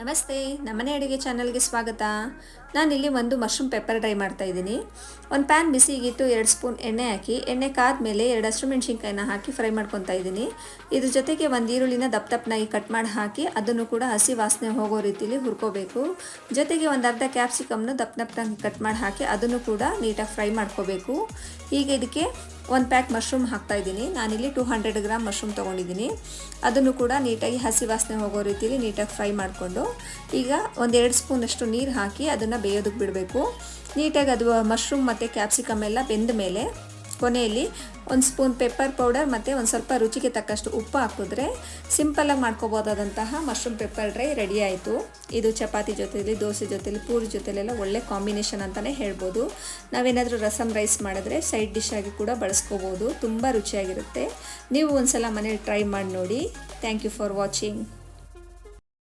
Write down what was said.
ನಮಸ್ತೆ ನಮ್ಮನೆ ಅಡುಗೆ ಚಾನಲ್ಗೆ ಸ್ವಾಗತ. ನಾನಿಲ್ಲಿ ಒಂದು ಮಶ್ರೂಮ್ ಪೆಪ್ಪರ್ ಡ್ರೈ ಮಾಡ್ತಾ ಇದ್ದೀನಿ. ಒಂದು ಪ್ಯಾನ್ ಬಿಸಿಗಿಟ್ಟು ಎರಡು ಸ್ಪೂನ್ ಎಣ್ಣೆ ಹಾಕಿ, ಎಣ್ಣೆ ಕಾದ ಮೇಲೆ ಎರಡು ಹಸಿರು ಮೆಣಸಿನ್ಕಾಯಿನ ಹಾಕಿ ಫ್ರೈ ಮಾಡ್ಕೊತಾ ಇದ್ದೀನಿ. ಇದ್ರ ಜೊತೆಗೆ ಒಂದು ಈರುಳ್ಳಿನ ದಪ್ಪ ದಪ್ಪನಾಗಿ ಕಟ್ ಮಾಡಿ ಹಾಕಿ, ಅದನ್ನು ಕೂಡ ಹಸಿ ವಾಸನೆ ಹೋಗೋ ರೀತಿಲಿ ಹುರ್ಕೋಬೇಕು. ಜೊತೆಗೆ ಒಂದು ಅರ್ಧ ಕ್ಯಾಪ್ಸಿಕಮ್ನ ದಪ್ಪ ದಪ್ಪನಾಗಿ ಕಟ್ ಮಾಡಿ ಹಾಕಿ, ಅದನ್ನು ಕೂಡ ನೀಟಾಗಿ ಫ್ರೈ ಮಾಡ್ಕೋಬೇಕು. ಈಗ ಇದಕ್ಕೆ ಒಂದು ಪ್ಯಾಕ್ ಮಶ್ರೂಮ್ ಹಾಕ್ತಾ ಇದ್ದೀನಿ. ನಾನಿಲ್ಲಿ ಟೂ ಹಂಡ್ರೆಡ್ ಗ್ರಾಮ್ ಮಶ್ರೂಮ್ ತೊಗೊಂಡಿದ್ದೀನಿ. ಅದನ್ನು ಕೂಡ ನೀಟಾಗಿ ಹಸಿ ವಾಸನೆ ಹೋಗೋ ರೀತಿಯಲ್ಲಿ ನೀಟಾಗಿ ಫ್ರೈ ಮಾಡಿಕೊಂಡು, ಈಗ ಒಂದೆರಡು ಸ್ಪೂನಷ್ಟು ನೀರು ಹಾಕಿ ಅದನ್ನು ಬೇಯೋದಕ್ಕೆ ಬಿಡಬೇಕು. ನೀಟಾಗಿ ಅದು ಮಶ್ರೂಮ್ ಮತ್ತು ಕ್ಯಾಪ್ಸಿಕಮ್ ಎಲ್ಲ ಬೆಂದ ಮೇಲೆ ಕೊನೆಯಲ್ಲಿ ಒಂದು ಸ್ಪೂನ್ ಪೆಪ್ಪರ್ ಪೌಡರ್ ಮತ್ತು ಒಂದು ಸ್ವಲ್ಪ ರುಚಿಗೆ ತಕ್ಕಷ್ಟು ಉಪ್ಪು ಹಾಕಿದ್ರೆ ಸಿಂಪಲ್ಲಾಗಿ ಮಾಡ್ಕೋಬೋದಾದಂತಹ ಮಶ್ರೂಮ್ ಪೆಪ್ಪರ್ ಡ್ರೈ ರೆಡಿ ಆಯಿತು. ಇದು ಚಪಾತಿ ಜೊತೆಲಿ, ದೋಸೆ ಜೊತೆಲಿ, ಪೂರಿ ಜೊತೆಲೆಲ್ಲ ಒಳ್ಳೆ ಕಾಂಬಿನೇಷನ್ ಅಂತಲೇ ಹೇಳ್ಬೋದು. ನಾವೇನಾದರೂ ರಸಮ್ ರೈಸ್ ಮಾಡಿದ್ರೆ ಸೈಡ್ ಡಿಶ್ ಆಗಿ ಕೂಡ ಬಳಸ್ಕೋಬೋದು. ತುಂಬ ರುಚಿಯಾಗಿರುತ್ತೆ. ನೀವು ಒಂದ್ಸಲ ಮನೇಲಿ ಟ್ರೈ ಮಾಡಿ ನೋಡಿ. Thank you for watching.